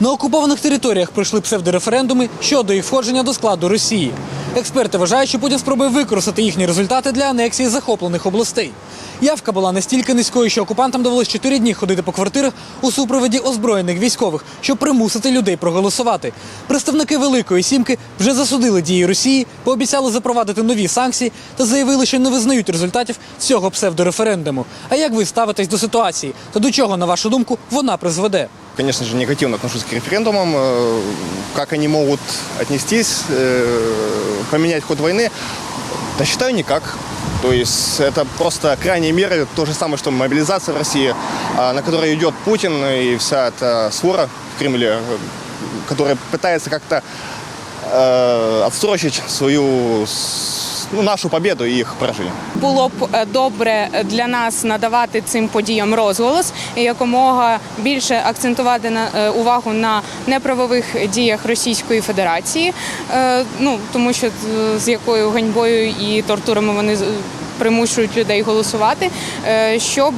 На окупованих територіях пройшли псевдореферендуми щодо їх входження до складу Росії. Експерти вважають, що Путін спробує використати їхні результати для анексії захоплених областей. Явка була настільки низькою, що окупантам довелось чотири дні ходити по квартирах у супроводі озброєних військових, щоб примусити людей проголосувати. Представники Великої Сімки вже засудили дії Росії, пообіцяли запровадити нові санкції та заявили, що не визнають результатів цього псевдореферендуму. А як ви ставитесь до ситуації та до чого, на вашу думку, вона призведе? Конечно же, негативно отношусь к референдумам. Э, Как они могут отнестись, э, поменять ход войны, да считаю никак. То есть это просто крайние меры, то же самое, что мобилизация в России, а, на которой идет Путин и вся эта свора в Кремле, э, которая пытается как-то отсрочить свою, ну, нашу победу і їх пораження. Було б е, добре для нас надавати цим подіям розголос і якомога більше акцентувати на е, увагу на неправових діях Російської Федерації, е, ну тому що з якою ганьбою і тортурами вони примушують людей голосувати, е, щоб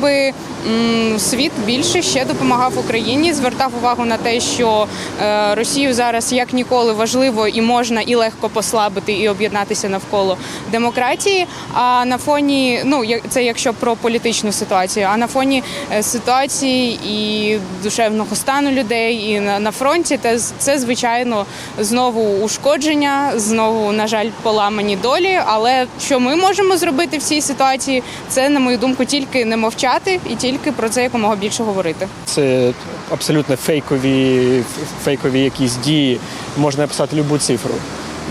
світ більше ще допомагав Україні, звертав увагу на те, що е, Росію зараз як ніколи важливо і можна і легко послабити і об'єднатися навколо демократії. А на фоні, ну це якщо про політичну ситуацію, а на фоні е, ситуації і душевного стану людей, і на, фронті, це звичайно знову ушкодження, знову, на жаль, поламані долі. Але що ми можемо зробити в цій ситуації, це на мою думку тільки не мовчати і тільки про це якомога більше говорити. Це абсолютно фейкові, фейкові якісь дії. Можна написати будь-яку цифру.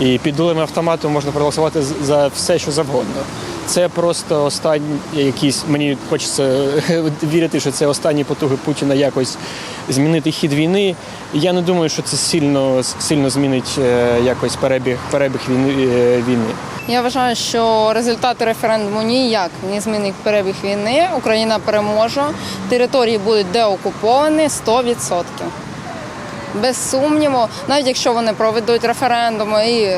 І під дулем автомату можна проголосувати за все, що завгодно. Це просто останні якісь. Мені хочеться вірити, що це останні потуги Путіна якось змінити хід війни. Я не думаю, що це сильно сильно змінить е, якось перебіг перебіг е, війни. Я вважаю, що результати референдуму ніяк не змінить перебіг війни. Україна переможе, території будуть деокуповані 100% Без сумніву, навіть якщо вони проведуть референдум і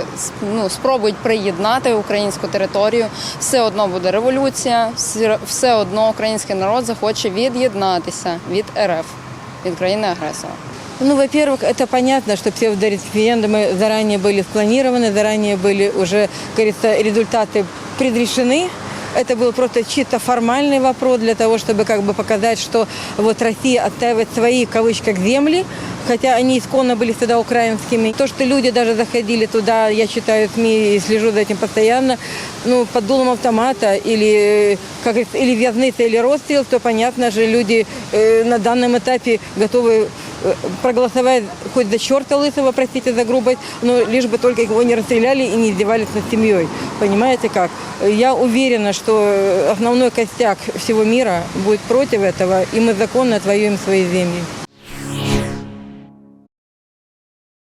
ну, спробують приєднати українську територію, все одно буде революція, все- все одно український народ захоче від'єднатися від РФ, від країни-агресора. Ну, во-первых, это понятно, что псевдореферендумы заранее были спланированы, заранее были уже, как говорится, результаты предрешены. Это был просто чисто формальный вопрос для того, чтобы как бы показать, что вот Россия отстаивает свои, в кавычках, земли, хотя они исконно были всегда украинскими. То, что люди даже заходили туда, я читаю СМИ и слежу за этим постоянно, ну, под дулом автомата или, как говорится, или вязница, или расстрел, то, понятно же, люди э, на данном этапе готовы э, проголосовать хоть за черта лысого, простите за грубость, но лишь бы только его не расстреляли и не издевались над семьей. Понимаете как? Я уверена, что основной костяк всего мира будет против этого, и мы законно отвоюем свои земли.